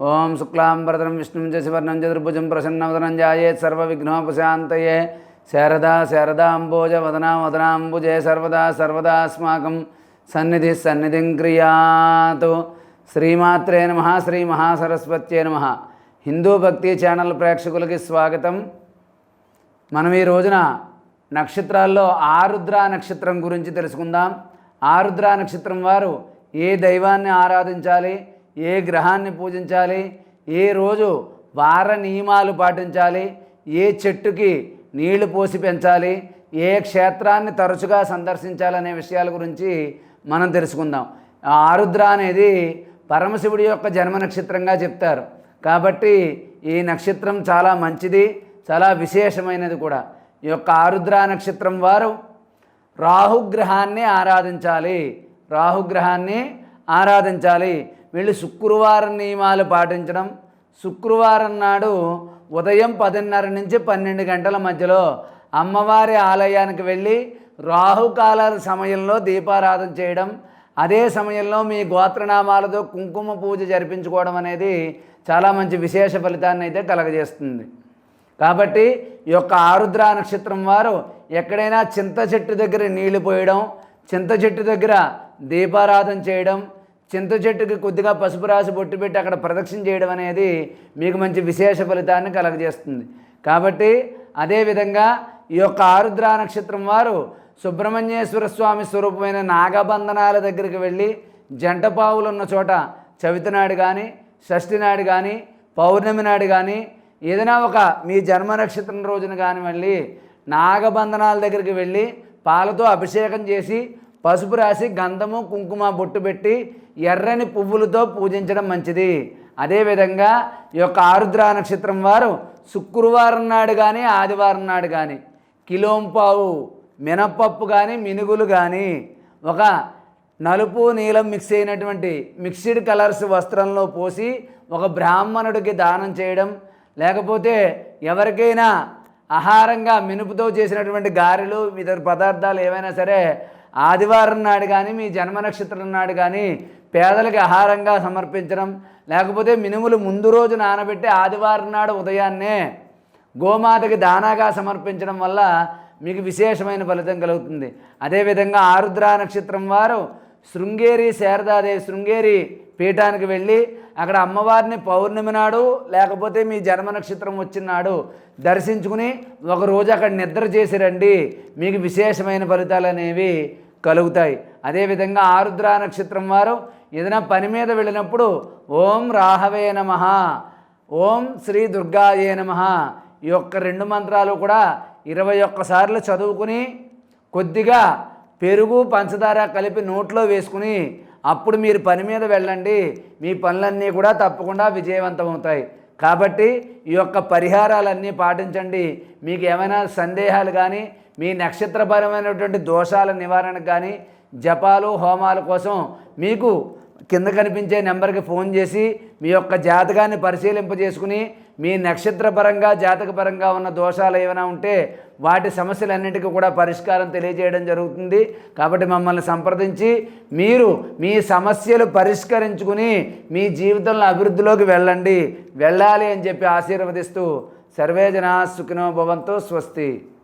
ఓం శుక్లాంబరదనం విష్ణుం చ శివర్ణం చతుర్భుజం ప్రసన్నవదనం జాయేత్ సర్వవిఘ్నోపశాంతయే శారదా శారదాంబోజ వదనా వదనాంబుజే సర్వదా సర్వదాస్మాకం సన్నిధి సన్నిధిం క్రియాతు. శ్రీమాత్రే నమ శ్రీ మహాసరస్వత్యే నమ. హిందూ భక్తి ఛానల్ ప్రేక్షకులకి స్వాగతం. మనం ఈ రోజున నక్షత్రాల్లో ఆరుద్ర నక్షత్రం గురించి తెలుసుకుందాం. ఆరుద్ర నక్షత్రం వారు ఏ దైవాన్ని ఆరాధించాలి? ఏ గ్రహాన్ని పూజించాలి? ఏ రోజు వార నియమాలు పాటించాలి? ఏ చెట్టుకి నీళ్ళు పోసి పెంచాలి? ఏ క్షేత్రాన్ని తరచుగా సందర్శించాలనే విషయాల గురించి మనం తెలుసుకుందాం. ఆ ఆరుద్ర అనేది పరమశివుడి యొక్క జన్మ నక్షత్రంగా చెప్తారు. కాబట్టి ఈ నక్షత్రం చాలా మంచిది చాలా విశేషమైనది కూడా. ఈ యొక్క ఆరుద్ర నక్షత్రం వారు రాహుగ్రహాన్ని ఆరాధించాలి. రాహుగ్రహాన్ని ఆరాధించాలి. వీళ్ళు శుక్రవారం నియమాలు పాటించడం. శుక్రవారం నాడు ఉదయం పదిన్నర నుంచి పన్నెండు గంటల మధ్యలో అమ్మవారి ఆలయానికి వెళ్ళి రాహుకాల సమయంలో దీపారాధన చేయడం. అదే సమయంలో మీ గోత్రనామాలతో కుంకుమ పూజ జరిపించుకోవడం అనేది చాలా మంచి విశేష ఫలితాన్ని అయితే కలగజేస్తుంది. కాబట్టి ఈ యొక్క ఆరుద్ర నక్షత్రం వారు ఎక్కడైనా చింత చెట్టు దగ్గర నీళ్ళు పోయడం చింత చెట్టు దగ్గర దీపారాధన చేయడం చింత చెట్టుకి కొద్దిగా పసుపు రాసి బొట్టు పెట్టి అక్కడ ప్రదక్షిణ చేయడం అనేది మీకు మంచి విశేష ఫలితాన్ని కలగజేస్తుంది. కాబట్టి అదేవిధంగా ఈ యొక్క ఆరుద్ర నక్షత్రం వారు సుబ్రహ్మణ్యేశ్వర స్వామి స్వరూపమైన నాగబంధనాల దగ్గరికి వెళ్ళి జంట పావులు ఉన్న చోట చవితి నాడు కానీ షష్ఠి నాడు కానీ పౌర్ణమి నాడు కానీ ఏదైనా ఒక మీ జన్మ నక్షత్రం రోజున కానీ వెళ్ళి నాగబంధనాల దగ్గరికి వెళ్ళి పాలతో అభిషేకం చేసి పసుపు రాసి గంధము కుంకుమ బొట్టు పెట్టి ఎర్రని పువ్వులతో పూజించడం మంచిది. అదేవిధంగా ఈ యొక్క ఆరుద్ర నక్షత్రం వారు శుక్రవారం నాడు కానీ ఆదివారం నాడు కానీ కిలోంపావు మినపప్పు కానీ మినుగులు కానీ ఒక నలుపు నీలం మిక్స్ అయినటువంటి మిక్స్డ్ కలర్స్ వస్త్రంలో పోసి ఒక బ్రాహ్మణుడికి దానం చేయడం లేకపోతే ఎవరికైనా ఆహారంగా మినుపుతో చేసినటువంటి గారెలు ఇతర పదార్థాలు ఏవైనా సరే ఆదివారం నాడు కానీ మీ జన్మ నక్షత్రం నాడు కానీ పేదలకి ఆహారంగా సమర్పించడం లేకపోతే మినుములు ముందు రోజు నానబెట్టి ఆదివారం నాడు ఉదయాన్నే గోమాతకి దానాగా సమర్పించడం వల్ల మీకు విశేషమైన ఫలితం కలుగుతుంది. అదేవిధంగా ఆరుద్ర నక్షత్రం వారు శృంగేరి శారదాదేవి శృంగేరి పీఠానికి వెళ్ళి అక్కడ అమ్మవారిని పౌర్ణమి నాడు లేకపోతే మీ జన్మ నక్షత్రం వచ్చినాడు దర్శించుకుని ఒక రోజు అక్కడ నిద్ర చేసి రండి. మీకు విశేషమైన ఫలితాలు అనేవి కలుగుతాయి. అదేవిధంగా ఆరుద్ర నక్షత్రం వారు ఏదైనా పని మీద వెళ్ళినప్పుడు ఓం రాహవే నమ ఓం శ్రీ దుర్గాయే నమ. ఈ యొక్క రెండు మంత్రాలు కూడా ఇరవై ఒక్కసార్లు చదువుకుని కొద్దిగా పెరుగు పంచదార కలిపి నోట్లో వేసుకుని అప్పుడు మీరు పని మీద వెళ్ళండి. మీ పనులన్నీ కూడా తప్పకుండా విజయవంతమవుతాయి. కాబట్టి ఈ యొక్క పరిహారాలన్నీ పాటించండి. మీకు ఏమైనా సందేహాలు కానీ మీ నక్షత్రపరమైనటువంటి దోషాల నివారణకు కానీ జపాలు హోమాల కోసం మీకు కింద కనిపించే నెంబర్కి ఫోన్ చేసి మీ యొక్క జాతకాన్ని పరిశీలింపజేసుకుని మీ నక్షత్రపరంగా జాతకపరంగా ఉన్న దోషాలు ఏమైనా ఉంటే వాటి సమస్యలన్నిటికీ కూడా పరిష్కారం తెలియజేయడం జరుగుతుంది. కాబట్టి మమ్మల్ని సంప్రదించి మీరు మీ సమస్యలు పరిష్కరించుకుని మీ జీవితంలో అభివృద్ధిలోకి వెళ్ళండి. వెళ్ళాలి అని చెప్పి ఆశీర్వదిస్తూ సర్వేజన సుఖినో భవంతో స్వస్తి.